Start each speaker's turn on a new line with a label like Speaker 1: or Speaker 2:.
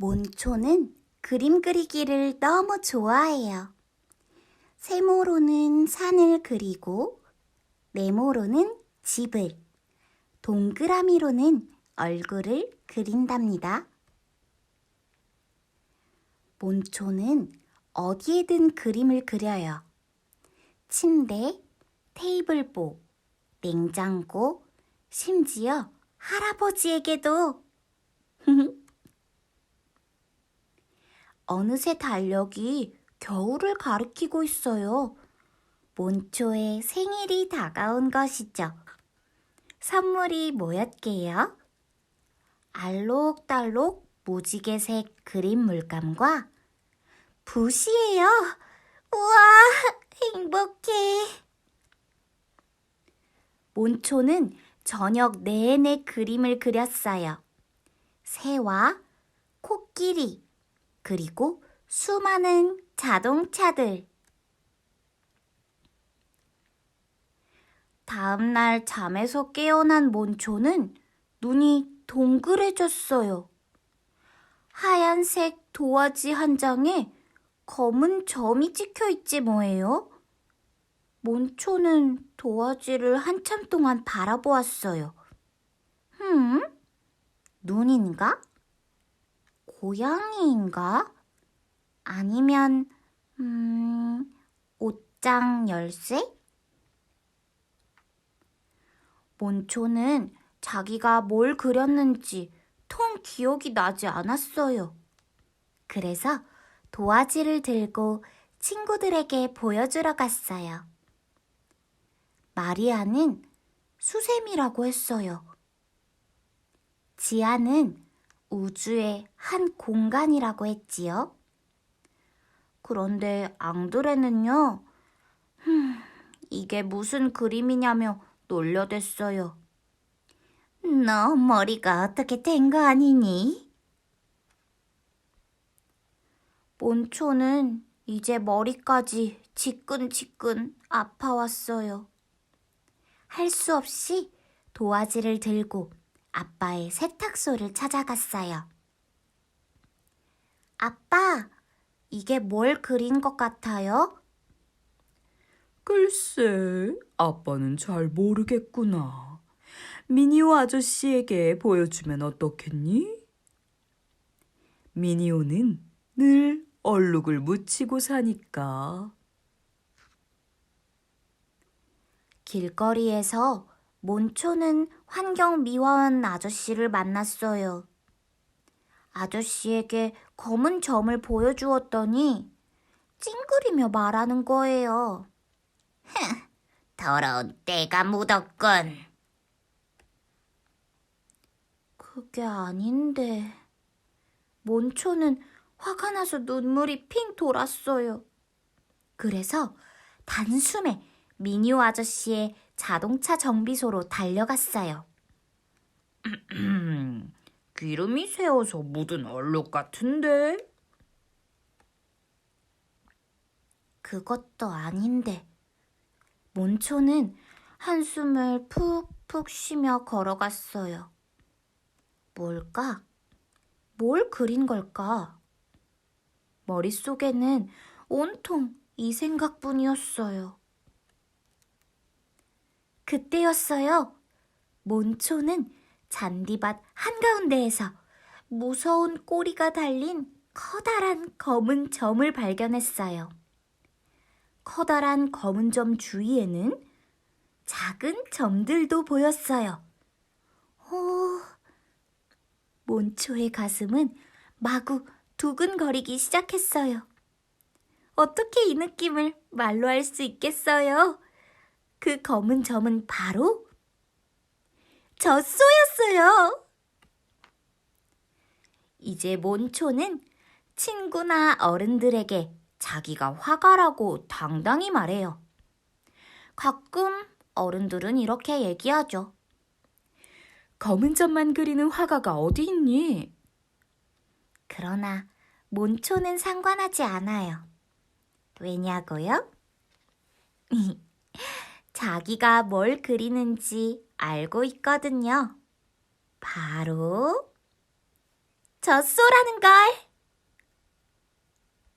Speaker 1: 몬초는 그림 그리기를 너무 좋아해요. 세모로는 산을 그리고, 네모로는 집을, 동그라미로는 얼굴을 그린답니다. 몬초는 어디에든 그림을 그려요. 침대, 테이블보, 냉장고, 심지어 할아버지에게도. 어느새 달력이 겨울을 가리키고 있어요. 몬초의 생일이 다가온 것이죠. 선물이 뭐였게요? 알록달록 무지개색 그림 물감과 붓이에요. 우와, 행복해. 몬초는 저녁 내내 그림을 그렸어요. 새와 코끼리, 그리고 수많은 자동차들. 다음날 잠에서 깨어난 몬초는 눈이 동그래졌어요. 하얀색 도화지 한 장에 검은 점이 찍혀 있지 뭐예요? 몬초는 도화지를 한참 동안 바라보았어요. 흠? 눈인가? 고양이인가? 아니면, 음, 옷장 열쇠? 몬초는 자기가 뭘 그렸는지 통 기억이 나지 않았어요. 그래서 도화지를 들고 친구들에게 보여주러 갔어요. 마리아는 수세미라고 했어요. 지아는 우주의 한 공간이라고 했지요. 그런데 앙드레는요, 흠, 이게 무슨 그림이냐며 놀려댔어요. 너 머리가 어떻게 된 거 아니니? 몬초는 이제 머리까지 지끈지끈 아파왔어요. 할 수 없이 도화지를 들고 아빠의 세탁소를 찾아갔어요. 아빠, 이게 뭘 그린 것 같아요?
Speaker 2: 글쎄, 아빠는 잘 모르겠구나. 미니오 아저씨에게 보여주면 어떻겠니? 미니오는 늘 얼룩을 묻히고 사니까.
Speaker 1: 길거리에서 몬초는 환경미화원 아저씨를 만났어요. 아저씨에게 검은 점을 보여주었더니 찡그리며 말하는 거예요. 더러운 때가 묻었군. 그게 아닌데. 몬초는 화가 나서 눈물이 핑 돌았어요. 그래서 단숨에 미니오 아저씨의 자동차 정비소로 달려갔어요.
Speaker 2: 기름이 새어서 묻은 얼룩 같은데?
Speaker 1: 그것도 아닌데. 몬초는 한숨을 푹푹 쉬며 걸어갔어요. 뭘까? 뭘 그린 걸까? 머릿속에는 온통 이 생각뿐이었어요. 그때였어요. 몬초는 잔디밭 한가운데에서 무서운 꼬리가 달린 커다란 검은 점을 발견했어요. 커다란 검은 점 주위에는 작은 점들도 보였어요. 오, 몬초의 가슴은 마구 두근거리기 시작했어요. 어떻게 이 느낌을 말로 할 수 있겠어요? 그 검은 점은 바로 젖소였어요. 이제 몬초는 친구나 어른들에게 자기가 화가라고 당당히 말해요. 가끔 어른들은 이렇게 얘기하죠.
Speaker 2: 검은 점만 그리는 화가가 어디 있니?
Speaker 1: 그러나 몬초는 상관하지 않아요. 왜냐고요? 자기가 뭘 그리는지 알고 있거든요. 바로 저 쏘라는 걸.